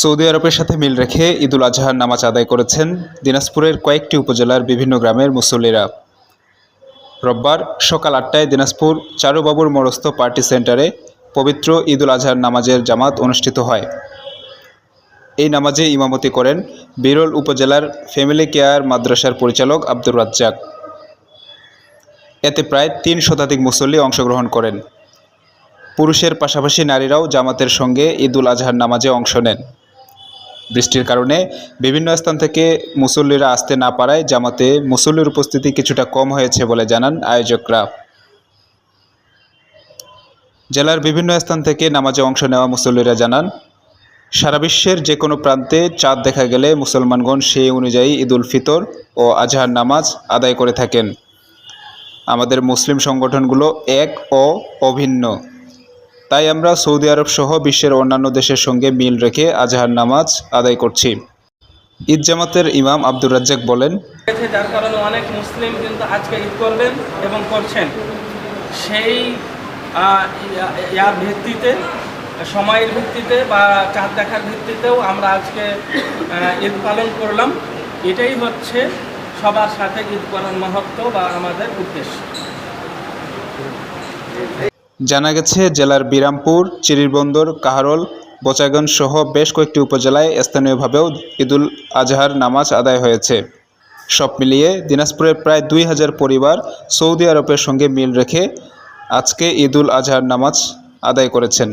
Saudi আরবের সাথে মিল রেখে ঈদুল আজহার নামাজ আদায় করেছেন দিনাজপুরের কয়েকটি উপজেলার বিভিন্ন গ্রামের মুসল্লিরা। রোববার সকাল আটটায় দিনাজপুর চারুবাবুর মরস্থ পার্টি সেন্টারে পবিত্র ঈদুল আজহার নামাজের জামাত অনুষ্ঠিত হয়। এই নামাজে ইমামতি করেন বিরল উপজেলার ফ্যামিলি কেয়ার মাদ্রাসার পরিচালক আব্দুর রাজ্জাক। এতে প্রায় তিন শতাধিক মুসল্লি অংশগ্রহণ করেন। পুরুষের পাশাপাশি নারীরাও জামাতের সঙ্গে ঈদুল আজহার নামাজে অংশ নেন। বৃষ্টির কারণে বিভিন্ন স্থান থেকে মুসল্লিরা আসতে না পারায় জামাতে মুসল্লির উপস্থিতি কিছুটা কম হয়েছে বলে জানান আয়োজকরা। জেলার বিভিন্ন স্থান থেকে নামাজে অংশ নেওয়া মুসল্লিরা জানান, সারা বিশ্বের যে কোনো প্রান্তে চাঁদ দেখা গেলে মুসলমানগণ সেই অনুযায়ী ঈদুল ফিতর ও আজহার নামাজ আদায় করে থাকেন। আমাদের মুসলিম সংগঠনগুলো এক ও অভিন্ন। তাই আমরা সৌদি আরব সহ বিশ্বের অন্যান্য দেশের সঙ্গে মিল রেখে আজহার নামাজ আদায় করছি। ঈদ জামাতের ইমাম আব্দুর রাজ্জাক বলেন যার কারণে অনেক মুসলিম কিন্তু আজকে ঈদ করলেন এবং করছেন। সেই ইয়ার ভিত্তিতে, সময়ের ভিত্তিতে বা চাঁদ দেখার ভিত্তিতেও আমরা আজকে ঈদ পালন করলাম। এটাই হচ্ছে সবার সাথে ঈদ করার মহত্ব বা আমাদের উদ্দেশ্য। জানা গেছে, জেলার বিরামপুর, চিরিরবন্দর, কাহারল, বোচাগঞ্জ সহ বেশ কয়েকটি উপজেলায় স্থানীয়ভাবেও ঈদুল আজহার নামাজ আদায় হয়েছে। সব মিলিয়ে দিনাজপুরের প্রায় দুই হাজার পরিবার সৌদি আরবের সঙ্গে মিল রেখে আজকে ঈদুল আজহার নামাজ আদায় করেছেন।